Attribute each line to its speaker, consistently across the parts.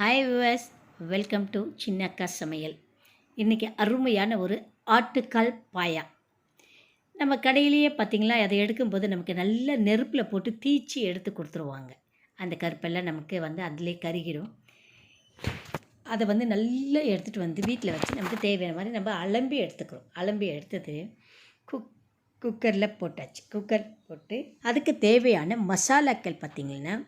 Speaker 1: Hi viewers welcome to Chinnakka சமையல் இன்றைக்கி அருமையான ஒரு ஆட்டுக்கால் பாயா. நம்ம கடையிலேயே பார்த்திங்களா அதை எடுக்கும்போது நமக்கு நல்ல நெருப்பில் போட்டு தீச்சி எடுத்து கொடுத்துருவாங்க. அந்த கருப்பெல்லாம் நமக்கு வந்து அதிலே கருகிடும். அதை வந்து நல்லா எடுத்துகிட்டு வந்து வீட்டில் வச்சு நமக்கு தேவையான மாதிரி நம்ம அலம்பி எடுத்துக்கிறோம். அலம்பி எடுத்தது குக் குக்கரில் போட்டாச்சு. குக்கர் போட்டு அதுக்கு தேவையான மசாலாக்கள் பார்த்திங்கன்னா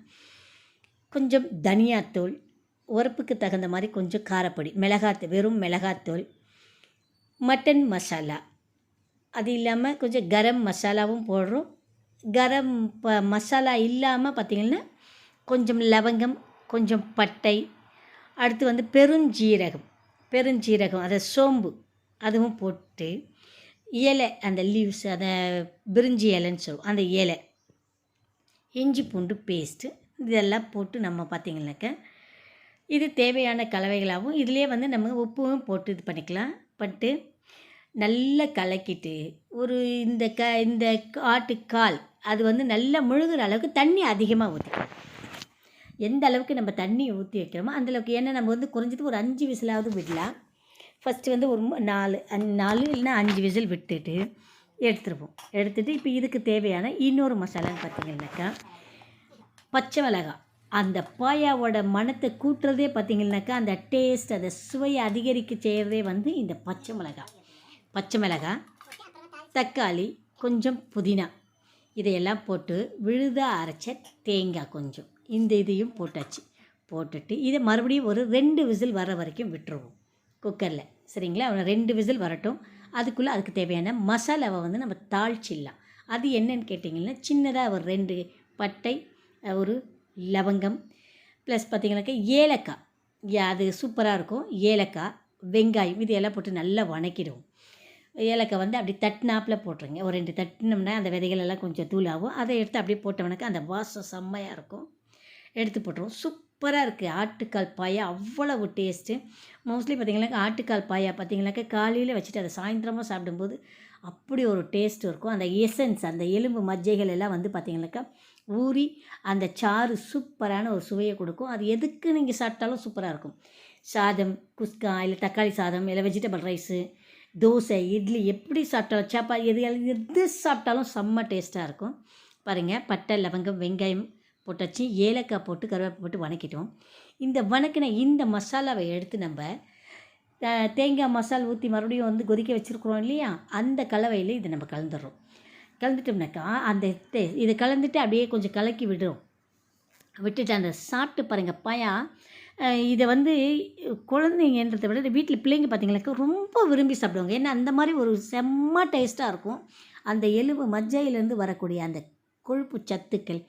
Speaker 1: கொஞ்சம் தனியாத்தூள் உரப்புக்கு தகுந்த மாதிரி கொஞ்சம் காரப்பொடி மிளகாத்து வெறும் மிளகாத்தூள் மட்டன் மசாலா. அது இல்லாமல் கொஞ்சம் கரம் மசாலாவும் போடுறோம். கரம் ப மசாலா இல்லாமல் பார்த்திங்கன்னா கொஞ்சம் லவங்கம் கொஞ்சம் பட்டை அடுத்து வந்து பெருஞ்சீரகம் பெருஞ்சீரகம் அதை சோம்பு அதுவும் போட்டு இலை அந்த லீவ்ஸ் அதை பிரிஞ்சி இலைன்னு சொல்லுவோம் அந்த இலை இஞ்சி பூண்டு பேஸ்ட்டு இதெல்லாம் போட்டு நம்ம பார்த்திங்கனாக்க இது தேவையான கலவைகளாகவும் இதிலே வந்து நம்ம உப்பும் போட்டு இது பண்ணிக்கலாம். பட்டு நல்லா கலக்கிட்டு ஒரு இந்த க இந்த ஆட்டுக்கால் அது வந்து நல்லா முழுகிற அளவுக்கு தண்ணி அதிகமாக ஊற்றிக்கலாம் எந்த அளவுக்கு நம்ம தண்ணி ஊற்றி வைக்கிறோமோ அந்தளவுக்கு ஏன்னா நம்ம வந்து குறைஞ்சது ஒரு அஞ்சு விசிலாவது விடலாம். ஃபஸ்ட்டு வந்து ஒரு நாலு நாலு இல்லைன்னா அஞ்சு விசில் விட்டுட்டு எடுத்துருப்போம் எடுத்துகிட்டு இப்போ இதுக்கு தேவையான இன்னொரு மசாலான்னு பார்த்தீங்கன்னாக்கா பச்சை மிளகாய். அந்த பாயாவோட மனத்தை கூட்டுறதே பார்த்திங்கனாக்கா அந்த டேஸ்ட் அதை சுவையை அதிகரிக்க செய்கிறதே வந்து இந்த பச்சை மிளகாய் பச்சை மிளகாய் தக்காளி கொஞ்சம் புதினா. இதையெல்லாம் போட்டு விழுதாக அரைச்ச தேங்காய் கொஞ்சம். இந்த இதையும் போட்டாச்சு. போட்டுட்டு இதை மறுபடியும் ஒரு ரெண்டு விசில் வர வரைக்கும் விட்டுருவோம். குக்கரில் சரிங்களா? ரெண்டு விசில் வரட்டும். அதுக்குள்ளே அதுக்கு தேவையான மசாலாவை வந்து நம்ம தாளிச்சிடலாம். அது என்னன்னு கேட்டிங்கன்னா சின்னதாக ஒரு ரெண்டு பட்டை ஒரு லவங்கம் ப்ளஸ் பார்த்திங்கனாக்கா ஏலக்காய். அது சூப்பராக இருக்கும். ஏலக்காய் வெங்காயம் இது எல்லாம் போட்டு நல்லா வணக்கிடுவோம். ஏலக்காய் வந்து அப்படி தட்டினாப்பில் போட்டுருங்க. ஒரு ரெண்டு தட்டினோம்னா அந்த விதைகள் எல்லாம் கொஞ்சம் தூளாகும். அதை எடுத்து அப்படியே போட்டவனுக்கு அந்த வாசம் செம்மையாக இருக்கும். எடுத்து போட்டுருவோம். சூப்பராக இருக்குது ஆட்டுக்கால் பாயா அவ்வளவு டேஸ்ட்டு மோஸ்ட்லி பார்த்திங்கனாக்கா ஆட்டுக்கால் பாயா பார்த்திங்கனாக்கா காலையில் வச்சுட்டு அதை சாயந்தரமாக சாப்பிடும்போது அப்படி ஒரு டேஸ்ட் இருக்கும். அந்த எசன்ஸ் அந்த எலும்பு மஜ்ஜைகள் எல்லாம் வந்து பார்த்திங்கனாக்கா ஊறி அந்த சாறு சூப்பரான ஒரு சுவையை கொடுக்கும். அது எதுக்கு நீங்கள் சாப்பிட்டாலும் சூப்பராக இருக்கும். சாதம் குஸ்கா இல்லை தக்காளி சாதம் இல்லை வெஜிடபிள் ரைஸு தோசை இட்லி எப்படி சாப்பிட்டாலும் சாப்பா எது எது சாப்பிட்டாலும் செம்ம டேஸ்ட்டாக இருக்கும். பாருங்கள் பட்டை லவங்கம் வெங்காயம் போட்டாச்சு ஏலக்காய் போட்டு கருவேப்பை போட்டு வணக்கிட்டோம். இந்த வணக்கின இந்த மசாலாவை எடுத்து நம்ம தேங்காய் மசால் ஊற்றி மறுபடியும் வந்து கொதிக்க வச்சுருக்குறோம் இல்லையா? அந்த கலவையில் இதை நம்ம கலந்துடுறோம் கலந்துட்டோம்னாக்கா அந்த இதை கலந்துட்டு அப்படியே கொஞ்சம் கலக்கி விடுறோம். விட்டுட்டு அந்த சாப்பிட்டு பாருங்கள் பயா. இதை வந்து குழந்தைங்கன்றதை விட வீட்டில் பிள்ளைங்க பார்த்திங்கனாக்கா ரொம்ப விரும்பி சாப்பிடுவாங்க. ஏன்னா அந்த மாதிரி ஒரு செம்ம டேஸ்ட்டாக இருக்கும். அந்த எலும்பு மஜ்ஜையிலேருந்து வரக்கூடிய அந்த கொழுப்பு சத்துக்கள்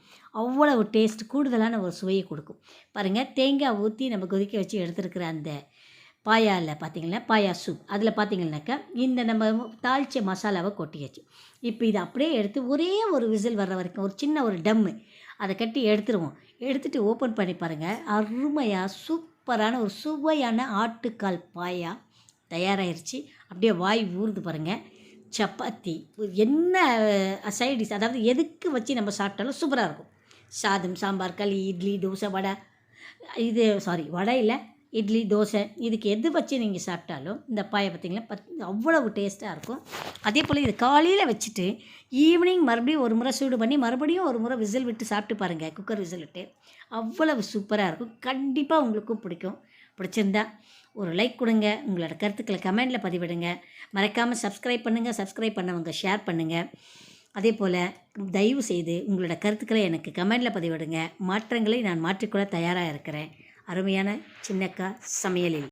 Speaker 1: அவ்வளவு டேஸ்ட் கூடுதலான ஒரு சுவையை கொடுக்கும். பாருங்கள் தேங்காய் ஊற்றி நம்ம கொதிக்க வச்சு எடுத்துருக்கிற அந்த பாயாவில் பார்த்தீங்கன்னா பாயா சூப் அதில் பார்த்தீங்கன்னாக்கா இந்த நம்ம தாளித்த மசாலாவை கொட்டியாச்சு. இப்போ இதை அப்படியே எடுத்து ஒரே ஒரு விசில் வர்ற வரைக்கும் ஒரு சின்ன ஒரு டம்மு அதை கட்டி எடுத்துருவோம். எடுத்துகிட்டு ஓப்பன் பண்ணி பாருங்கள் அருமையாக சூப்பரான ஒரு சுவையான ஆட்டுக்கால் பாயா தயாராகிருச்சு அப்படியே வாய் ஊறுது பாருங்கள் சப்பாத்தி என்ன சைடிஷ் அதாவது எதுக்கு வச்சு நம்ம சாப்பிட்டாலும் சூப்பராக இருக்கும். சாதம் சாம்பார் களி இட்லி தோசை வடை. இது சாரி வடை இல்லை இட்லி தோசை இதுக்கு எது வச்சு நீங்கள் சாப்பிட்டாலும் இந்த பாயை பார்த்திங்களா? பத் அவ்வளவு டேஸ்ட்டாக இருக்கும். அதே போல் இது காலையில் வச்சுட்டு ஈவினிங் மறுபடியும் ஒரு முறை சூடு பண்ணி மறுபடியும் ஒரு முறை விசில் விட்டு சாப்பிட்டு பாருங்கள் குக்கர் விசில் விட்டு. அவ்வளவு சூப்பராக இருக்கும். கண்டிப்பாக உங்களுக்கும் பிடிக்கும். பிடிச்சிருந்தா ஒரு லைக் கொடுங்க. உங்களோட கருத்துக்களை கமெண்டில் பதிவிடுங்க. மறக்காமல் சப்ஸ்கிரைப் பண்ணுங்கள் சப்ஸ்கிரைப் பண்ணவங்க ஷேர் பண்ணுங்கள் அதே போல் தயவு செய்து உங்களோட கருத்துக்களை எனக்கு கமெண்டில் பதிவிடுங்க. மாற்றங்களை நான் மாற்றிக்கொள்ள தயாராக இருக்கிறேன். அருமையான சின்னக்கா சமையலில்.